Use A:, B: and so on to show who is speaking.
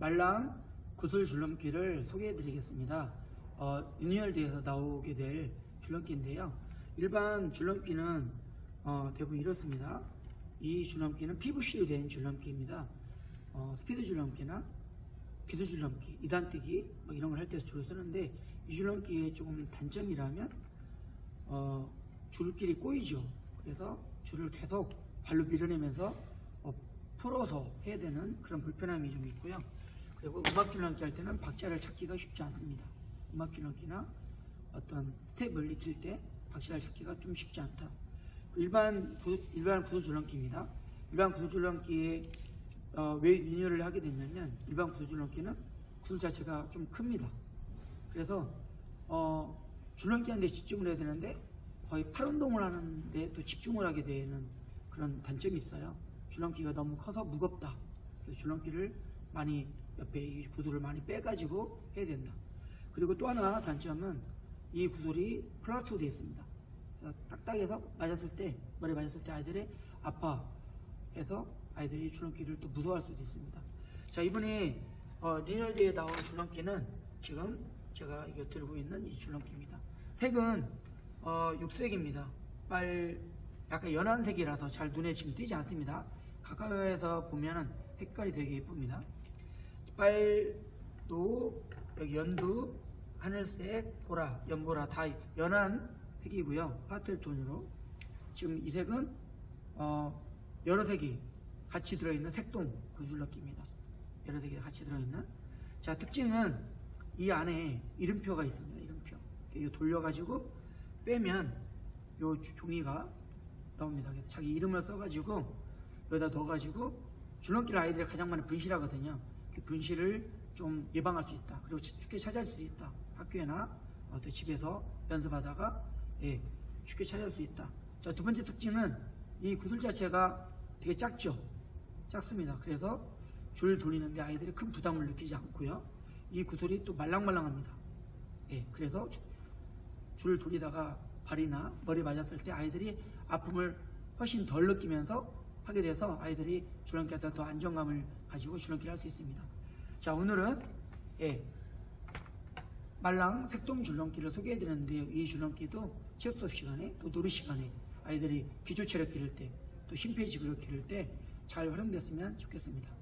A: 말랑 구슬 줄넘기를 소개해 드리겠습니다. 어, 유니얼드에서 나오게 될 줄넘기인데요. 일반 줄넘기는 어, 대부분 이렇습니다. 이 줄넘기는 PVC로 된 줄넘기입니다. 어, 스피드 줄넘기나 기두 줄넘기, 이단뛰기 뭐 이런 걸 할 때 주로 쓰는데 이 줄넘기의 조금 단점이라면 어, 줄길이 꼬이죠. 그래서 줄을 계속 발로 밀어내면서 어, 풀어서 해야 되는 그런 불편함이 좀 있고요. 그리고 음악 줄넘기 할 때는 박자를 찾기가 쉽지 않습니다. 음악 줄넘기나 어떤 스텝을 익힐 때 박자를 찾기가 좀 쉽지 않다. 일반 구두, 일반 구두 줄넘기입니다. 일반 구두 줄넘기에 어, 왜 리뉴얼을 하게 됐냐면 일반 구두 줄넘기는 구두 자체가 좀 큽니다. 그래서 어, 줄넘기 하는데 집중을 해야 되는데 거의 팔 운동을 하는데 또 집중을 하게 되는 그런 단점이 있어요. 줄넘기가 너무 커서 무겁다. 그래서 줄넘기를 많이 옆에 이 구슬을 많이 빼가지고 해야 된다. 그리고 또 하나 단점은 이 구슬이 플라토 되어 있습니다. 딱딱해서 맞았을 때 머리 맞았을 때 아이들이 아파해서 아이들이 줄넘기를 또 무서워할 수도 있습니다. 자 이번에 어, 리얼드에 나온 줄넘기는 지금 제가 이거 들고 있는 이 줄넘기입니다. 색은 어, 육색입니다. 빨 약간 연한 색이라서 잘 눈에 지금 띄지 않습니다. 가까이에서 보면은 색깔이 되게 예쁩니다. 빨도 여기 연두, 하늘색, 보라, 연보라 다 연한 색이고요. 파스텔 톤으로 지금 이 색은 어, 여러 색이 같이 들어있는 색동 그 줄넘기입니다. 여러 색이 같이 들어있는 자 특징은 이 안에 이름표가 있습니다. 이름표 이거 돌려가지고 빼면 요 주- 종이가 나옵니다. 자기 이름을 써가지고 여기다 넣어가지고 줄넘기를 아이들이 가장 많이 분실하거든요. 그 분실을 좀 예방할 수 있다. 그리고 쉽게 찾아올 수 있다. 학교에나 어, 또 집에서 연습하다가 예, 쉽게 찾아올 수 있다. 자, 두 번째 특징은 이 구슬 자체가 되게 작죠. 작습니다. 그래서 줄 돌리는데 아이들이 큰 부담을 느끼지 않고요. 이 구슬이 또 말랑말랑합니다. 예, 그래서 주- 줄 돌리다가 발이나 머리 맞았을 때 아이들이 아픔을 훨씬 덜 느끼면서 하게 돼서 아이들이 줄넘기 할때더 안정감을 가지고 줄넘기를 할 수 있습니다. 자, 오늘은 예, 말랑 색동 줄넘기를 소개해 드렸는데요. 이 줄넘기도 체육 수업 시간에 또 놀이 시간에 아이들이 기초 체력 기를 때 또 심폐지구력 기를 때 잘 활용됐으면 좋겠습니다.